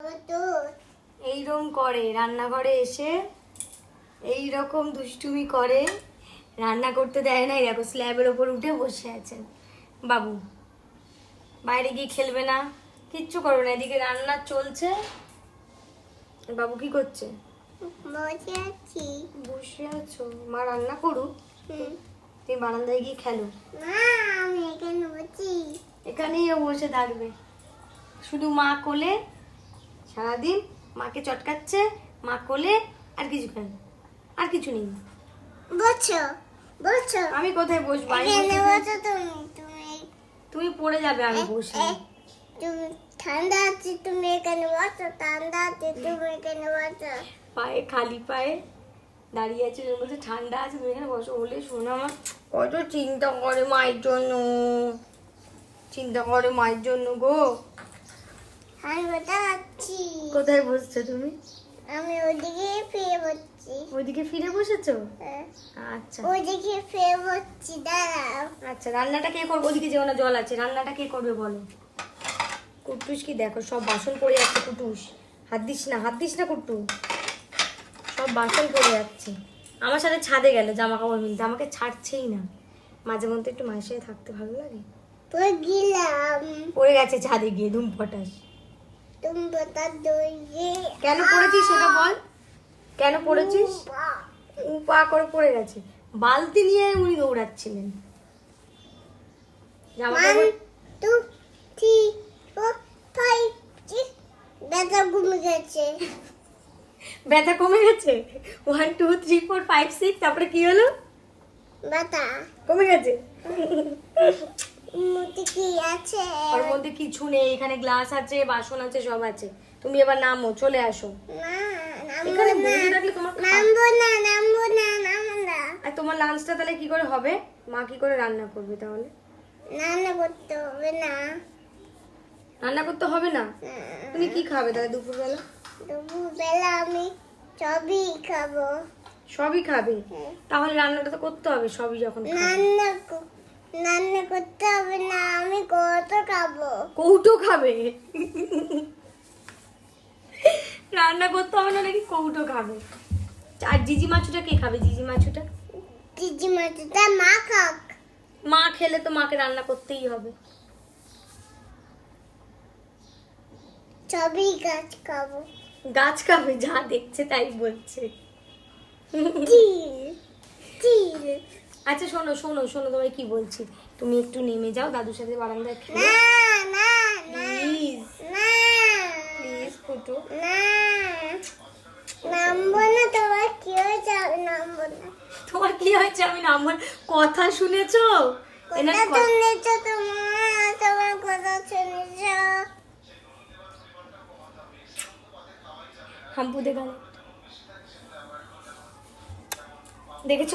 তো এইরকম করে রান্নাঘরে এসে এই রকম দুষ্টুমি করে রান্না করতে দেয় না দেখো স্ল্যাবের ওপর উঠে বসে আছেন। বাবু বাইরে গিয়ে খেলবে না কিচ্ছু করবে না এদিকে রান্না চলছে। বাবু কি করছে? বসে আছি। বসে আছো? মা রান্না করুক। তুমি বারান্দায় গিয়ে খেলো। আমি এখানে বসি। এখানেই ও বসে থাকবে। শুধু মা কোলে সারাদিন মাকে চটকাচ্ছে মা কোলে আর কিছু খায় আর কিছু নেই। বসো বসো আমি কোথায় বসবো? তুমি তুমি। তুমি পড়ে যাবে আমি বসে তুমি ঠান্ডা আছে তুমি এখানে বসো ঠান্ডা আছে তুমি এখানে বসো। পায়ে খালি পায়ে দাঁড়িয়ে আছে ওর মধ্যে ঠান্ডা আছে তুমি এখানে বসো বলে শোনো আমার কত চিন্তা করে মায়ের জন্য। চিন্তা করে মায়ের জন্য গো। আমি বসে আছি কোথায় বসছো তুমি? আমি ওদিকে ফিরে বসছি। ওইদিকে ফিরে বসেছো? হ্যাঁ। আচ্ছা। ওদিকে ফিরে বসছি দাঁড়াও। আচ্ছা রান্নাটা কে করবে? ওদিকে যেও না জল আছে। রান্নাটা কে করবে বলো? কুটুস কি দেখো সব বাসন পড়ে যাচ্ছে কুটুস। হাত দিস না হাত দিস না কুট্টু সব বাসন পড়ে যাচ্ছে। আমার সাথে ছাদে গেল জামা কাপড় মিলতে। আমাকে ছাড়ছেই না। মাঝে মধ্যে একটু মায়ের সাথে থাকতে ভালো লাগে? তো গেলাম পড়ে গেছে ছাদে গিয়ে ধুম ফটাস কেন পড়েছিস সেটা বল। কেন পড়েছিস? উ পা করে পড়ে গেছে। বালতি নিয়ে উনি দৌড়াচ্ছিলেন। ফাইভ সিক্স গেছে। ব্যথা কমে গেছে? One two three four five six তারপরে কি হলো? বাতা কমে গেছে? মুটি কি আছে? ওর মধ্যে কিছু নেই এখানে গ্লাস আছে বাসন আছে সব আছে। তুমি এবার নামো চলে আসো। এখানে বসে থাকলে তোমার নামবো না নামবো না নামবো না। আর তোমার লাঞ্চটা তাহলে কি করে হবে? মা কি করে রান্না করবে তাহলে? রান্না করতে হবে না। রান্না করতে হবে না? তুমি কি খাবে তাহলে দুপুরবেলা? দুপুরবেলা আমি সবই খাব। সবই খাবে। তাহলে রান্নাটা তো করতে হবে সবই যখন রান্না রান্না করতে হবে না আমি কত খাব। কৌটো খাবে? রান্না করতে হবে না নাকি কৌটো খাবে? আর জিজি মাছুটা কে খাবে? জিজি মাছুটা দিদি মাছটা মা খাক। মা খেলে তো মাকে রান্না করতেই হবে। সবই গাছ খাব। গাছ খাবে যা দেখছে তাই বলছে। আচ্ছা শোনো শোনো শোনো তোমায় কি বলছি? তুমি একটু নেমে যাও দাদুর সাথে বারান্দায় খেলো। না না না প্লিজ না। প্লিজ কুটু না নামবো না তোমার কি হয়েছে? আমি নামবো না। তোমার কি হয়েছে? আমি না। কথা শুনেছো? কথা কথা- শুনেছো তোমার? তোমার কথা শুনেছো? হাম্পু দেখেছ?